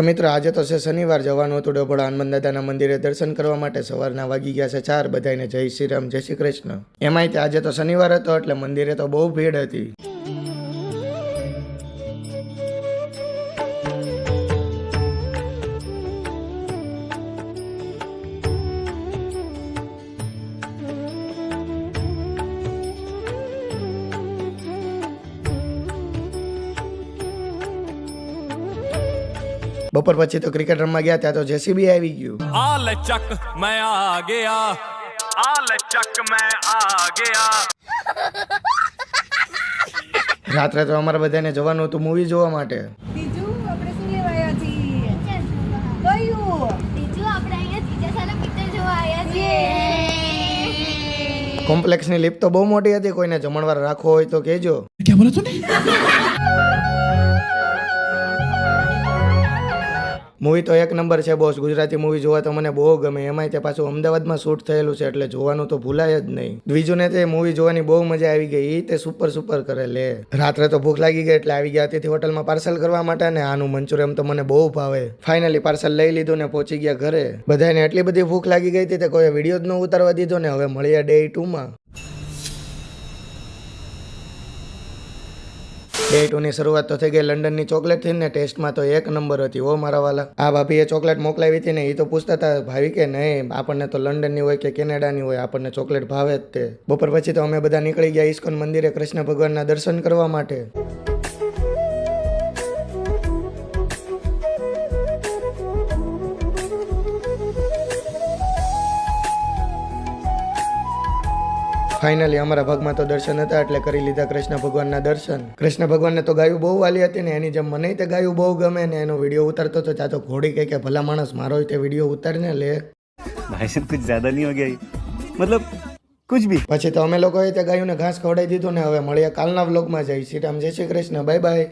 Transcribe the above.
તો મિત્રો, આજે તો છે શનિવાર, જવાનું હતું ડભોડા હનુમાન દાદાના મંદિરે દર્શન કરવા માટે સવારના વાગી ગયા છે ચાર. બધાને જય શ્રી રામ, જય શ્રી કૃષ્ણ. એમાંય આજે તો શનિવાર હતો, એટલે મંદિરે તો બહુ ભીડ હતી. બપોર પછી તો ક્રિકેટ રમવા ગયા ત્યાં તો જેસીબી આવી ગયું. આ લચક મેં આ ગયા. આ લચક મેં આ ગયા. રાત્રે તો અમારે બધાને જવાનું હતું મૂવી જોવા માટે. બીજું? આપણે લિફ્ટ તો બહુ મોટી હતી કોઈને જમણવાર રાખવો હોય તો કહેજો. ક્યાં બોલો ને? મૂવી તો એક નંબર છે બોસ ગુજરાતી મૂવી જોવા તો મને બહુ ગમે. એમાંય તે પાછું અમદાવાદમાં શૂટ થયેલું છે એટલે જોવાનું તો ભૂલાય જ નહીં. બીજું ને તે મૂવી જોવાની બહુ મજા આવી ગઈ. તે સુપર સુપર કરે લે. રાત્રે તો ભૂખ લાગી ગઈ એટલે આવી ગયા અતિથી હોટલમાં પાર્સલ કરવા માટે ને આનું મંચુરિયમ તો મને બહુ ભાવે. ફાઇનલી પાર્સલ લઈ લીધું ને પહોંચી ગયા ઘરે. બધાને એટલી બધી ભૂખ લાગી ગઈ હતી તે કોઈ વીડિયો જ ન ઉતારવા દીધો ને હવે મળ્યા ડે ટુમાં ડે ટુની શરૂઆત તો થઈ ગઈ લંડનની ચોકલેટથી ને ટેસ્ટમાં તો એક નંબર હતી ઓ મારા વાલા. આ ભાભીએ ચોકલેટ મોકલાવી હતી ને એ તો પૂછતા હતા, ભાવી કે નહીં, આપણને તો લંડનની હોય કે કેનેડાની હોય, આપણને ચોકલેટ ભાવે જ તે. બપોર પછી તો અમે બધા નીકળી ગયા ઇસ્કોન મંદિરે કૃષ્ણ ભગવાનના દર્શન કરવા માટે. ફાઇનલી અમારા ભાગમાં તો દર્શન હતા એટલે કરી લીધા કૃષ્ણ ભગવાનના દર્શન. કૃષ્ણ ભગવાનને તો ગાયું બહુ વાલી હતી ને એની જેમ મને તે ગાયું બહુ ગમે ને એનો વીડિયો ઉતારતો તો ત્યાં તો ઘોડી કહે કે ભલા માણસ મારો તે વીડિયો ઉતારને લે. ભાઈ કુછ જ્યાદા નહીં હો ગયા મતલબ કુછ ભી. પછી તો અમે લોકોએ તે ગાયોને ઘાસ ખવડાવી દીધું ને હવે મળીએ કાલના વ્લોગમાં જઈ શ્રી રામ જય શ્રી કૃષ્ણ બાય બાય.